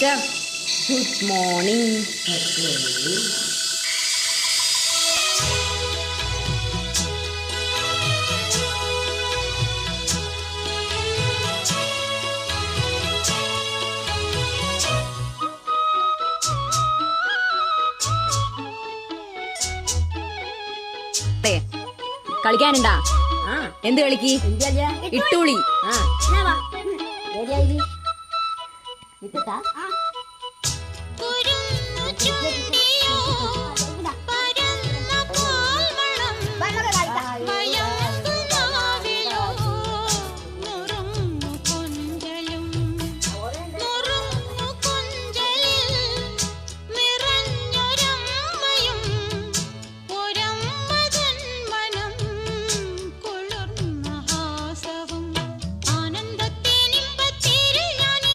Teacher good morning കളിക്കാനുണ്ടാ? എന്ത് കളിക്ക്? ഇട്ടുളി. ആ 你等等啊。